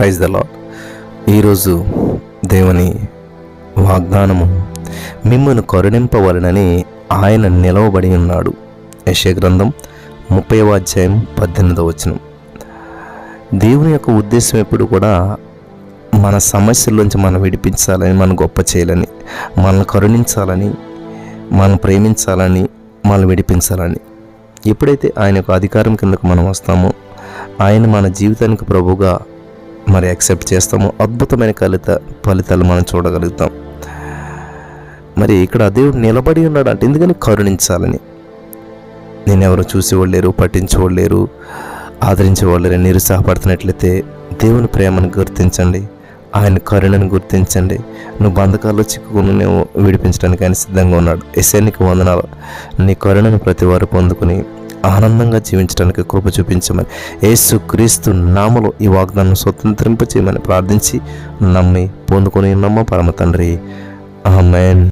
Praise the lord ఈరోజు దేవుని వాగ్దానము మిమ్మల్ని కరుణింపవలనని ఆయన నిలవబడి ఉన్నాడు. యశగ్రంథం ముప్పైవ అధ్యాయం పద్దెనిమిదవ వచనం. దేవుని యొక్క ఉద్దేశం ఎప్పుడు కూడా మన సమస్యల్లోంచి మనం విడిపించాలని మనం గొప్ప చేయాలని మనల్ని కరుణించాలని మనం ప్రేమించాలని మనం విడిపించాలని ఎప్పుడైతే ఆయన యొక్క అధికారం కిందకు మనం వస్తామో ఆయన మన జీవితానికి ప్రభుగా మరి యాక్సెప్ట్ చేస్తామో అద్భుతమైన కలిత ఫలితాలు మనం చూడగలుగుతాం. మరి ఇక్కడ దేవుడు నిలబడి ఉన్నాడు అంటే ఎందుకని కరుణించాలని? నేను చూసేవాళ్ళు లేరు పట్టించేవాళ్ళు లేరు ఆదరించేవాళ్ళు లేరు నిరుత్సాహపడుతున్నట్లయితే దేవుని ప్రేమను గుర్తించండి ఆయన కరుణను గుర్తించండి. నువ్వు బంధకాల్లో చిక్కుకుని నువ్వు విడిపించడానికి ఆయన సిద్ధంగా ఉన్నాడు. ఎస్ఎన్కి వందనాలు. నీ కరుణను ప్రతి వారు పొందుకుని ఆనందంగా జీవించడానికి కృప చూపించమని. యేసు క్రీస్తు నామలో ఈ వాగ్దానం స్వతంత్రింపచేయమని ప్రార్థించి నమ్మి పొందుకొని నమ్మ పరమ తండ్రి. ఆమెన్.